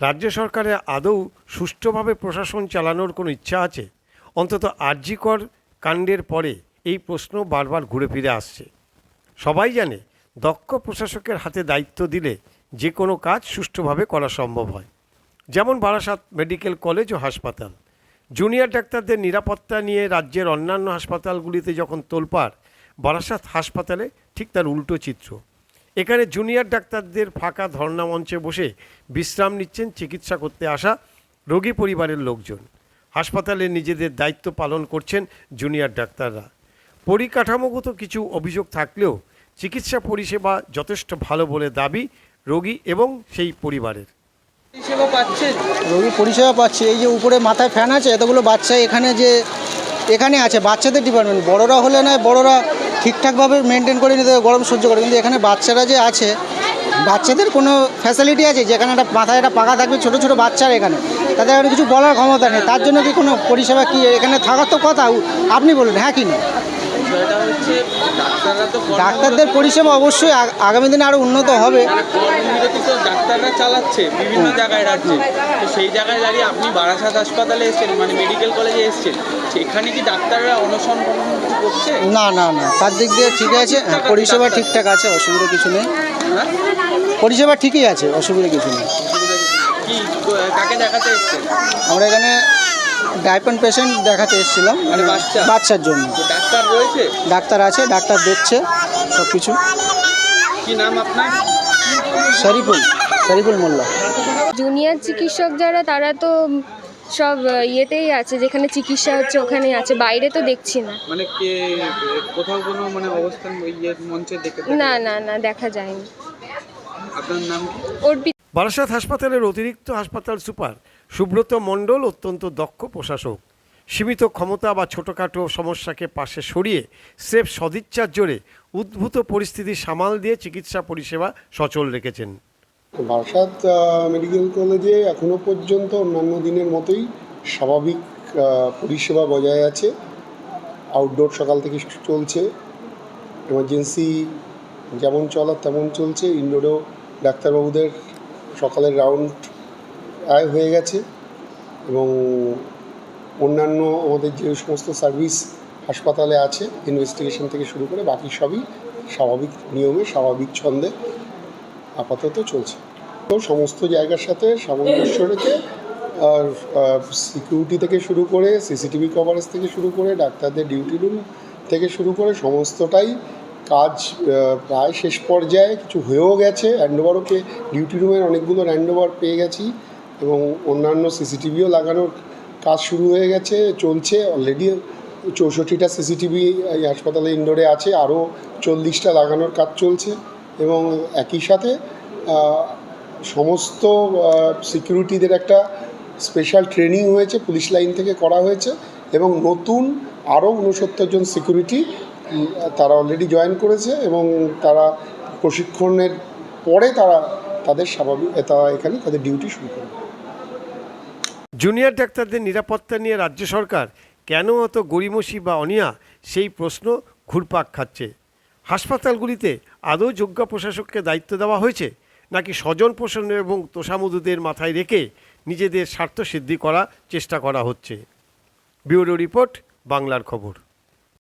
রাজ্য সরকারের আদৌ সুষ্ঠুভাবে প্রশাসন চালানোর কোনো ইচ্ছা আছে? অন্তত আরজিকর কাণ্ডের পরে এই প্রশ্ন বারবার ঘুরে ফিরে আসছে। সবাই জানে দক্ষ প্রশাসকের হাতে দায়িত্ব দিলে যে কোনো কাজ সুষ্ঠুভাবে করা সম্ভব হয়। যেমন বারাসাত মেডিকেল কলেজ ও হাসপাতাল। জুনিয়র ডাক্তারদের নিরাপত্তা নিয়ে রাজ্যের অন্যান্য হাসপাতালগুলিতে যখন তোলপাড়, বারাসাত হাসপাতালে ঠিক তার উল্টো চিত্র। এখানে জুনিয়র ডাক্তারদের ফাঁকা ধর্ণা মঞ্চে বসে বিশ্রাম নিচ্ছেন চিকিৎসা করতে আসা রোগী পরিবারের লোকজন। হাসপাতালে নিজেদের দায়িত্ব পালন করছেন জুনিয়র ডাক্তাররা। পরিকাঠামোগত কিছু অভিযোগ থাকলেও চিকিৎসা পরিষেবা যথেষ্ট ভালো বলে দাবি রোগী এবং সেই পরিবারের। পরিষেবা পাচ্ছেন? রোগী পরিষেবা পাচ্ছে। এই যে উপরে মাথায় ফ্যান আছে এতগুলো বাচ্চা এখানে যে এখানে আছে বাচ্চাদের ডিপার্টমেন্ট বড়রা হলে না বড়রা ঠিকঠাকভাবে মেনটেন করে নিতে গরম সহ্য করে। কিন্তু এখানে বাচ্চারা যে আছে, বাচ্চাদের কোনো ফ্যাসিলিটি আছে, যেখানে একটা মাথায় একটা পাকা থাকবে, ছোটো ছোটো বাচ্চারা এখানে। তাদের আর কিছু বলার ক্ষমতা নেই। তার জন্য কি কোনো পরিষেবা কি এখানে থাকার তো কথা? আপনি বলুন হ্যাঁ কি না? বিষয়টা হচ্ছে ডাক্তাররা তো ডাক্তারদের পরিষেবা অবশ্যই আগামী দিনে আরও উন্নত হবে। কর্মবিরতি তো ডাক্তাররা চালাচ্ছে বিভিন্ন জায়গায় রাজ্যে। তো সেই জায়গায় দাঁড়িয়ে আপনি বারাসাত হাসপাতালে এসেছেন মানে মেডিকেল কলেজে এসেছেন সেখানে কি ডাক্তাররা অনশন করছে? না না না তার দিক দিয়ে ঠিক আছে। হ্যাঁ, পরিষেবা ঠিকঠাক আছে অসুবিধা কিছু নেই। হ্যাঁ? পরিষেবা ঠিকই আছে অসুবিধা কিছু নেই। কাকে দেখাতে এসেছেন? আমরা এখানে ডাইপেন পেশেন্ট দেখাতে এসেছিলাম মানে বাচ্চা? বাচ্চার জন্য। ডাক্তার রয়েছে? ডাক্তার আছে ডাক্তার দেখছে সব কিছু কি নাম আপনার? শরীফুল শরীফুল মোল্লা। জুনিয়র চিকিৎসক যারা তারা তো সব ইয়েতেই আছে যেখানে চিকিৎসা হচ্ছে ওখানেই আছে বাইরে তো দেখছি না। মানে কে কোথাও কোনো মানে অবস্থান ইয়ে মঞ্চে দেখে না না না দেখা যায়নি। আপনার নাম কি? অর্পিত বারাসাত হাসপাতালের অতিরিক্ত হাসপাতাল সুপার সুব্রত মণ্ডল অত্যন্ত দক্ষ প্রশাসক। সীমিত ক্ষমতা বা ছোটোখাটো সমস্যাকে পাশে সরিয়ে স্রেফ সদিচ্ছার জোরে উদ্ভূত পরিস্থিতি সামাল দিয়ে চিকিৎসা পরিষেবা সচল রেখেছেন। বারাসাত মেডিকেল কলেজে এখনও পর্যন্ত অন্যান্য দিনের মতোই স্বাভাবিক পরিষেবা বজায় আছে। আউটডোর সকাল থেকে চলছে। এমার্জেন্সি যেমন চলার তেমন চলছে। ইনডোরেও ডাক্তারবাবুদের সকালের রাউন্ড আয় হয়ে গেছে এবং অন্যান্য আমাদের যে সমস্ত সার্ভিস হাসপাতালে আছে ইনভেস্টিগেশন থেকে শুরু করে বাকি সবই স্বাভাবিক নিয়মে, স্বাভাবিক ছন্দে আপাতত চলছে। তো সমস্ত জায়গার সাথে সামঞ্জস্য রেখে আর সিকিউরিটি থেকে শুরু করে সিসিটিভি কভারেজ থেকে শুরু করে, ডাক্তারদের ডিউটি রুম থেকে শুরু করে সমস্তটাই কাজ প্রায় শেষ পর্যায়ে কিছু হয়েও গেছে। হ্যান্ডওভারও ডিউটি রুমের অনেকগুলো হ্যান্ডওভার পেয়ে গেছি এবং অন্যান্য সিসিটিভিও লাগানোর কাজ শুরু হয়ে গেছে, চলছে অলরেডি চৌষট্টিটা সিসিটিভি এই হাসপাতালে ইনডোরে আছে, আরও চল্লিশটা লাগানোর কাজ চলছে এবং একই সাথে সমস্ত সিকিউরিটিদের একটা স্পেশাল ট্রেনিং হয়েছে, পুলিশ লাইন থেকে করা হয়েছে এবং নতুন আরও উনসত্তর জন সিকিউরিটি তারা অলরেডি জয়েন করেছে এবং তারা প্রশিক্ষণের পরে তারা তাদের স্বাভাবিক, তারা এখানে তাদের ডিউটি শুরু করবে জুনিয়র ডাক্তারদের নিরাপত্তা নিয়ে রাজ্য সরকার কেন অত গড়িমসি বা অনিয়া সেই প্রশ্ন ঘুরপাক খাচ্ছে। হাসপাতালগুলিতে আদৌ যোগ্য প্রশাসককে দায়িত্ব দেওয়া হয়েছে? নাকি স্বজন পোষণ এবং তোষামুদুদের মাথায় রেখে নিজেদের স্বার্থ সিদ্ধি করা চেষ্টা করা হচ্ছে? ব্যুরো রিপোর্ট, বাংলার খবর।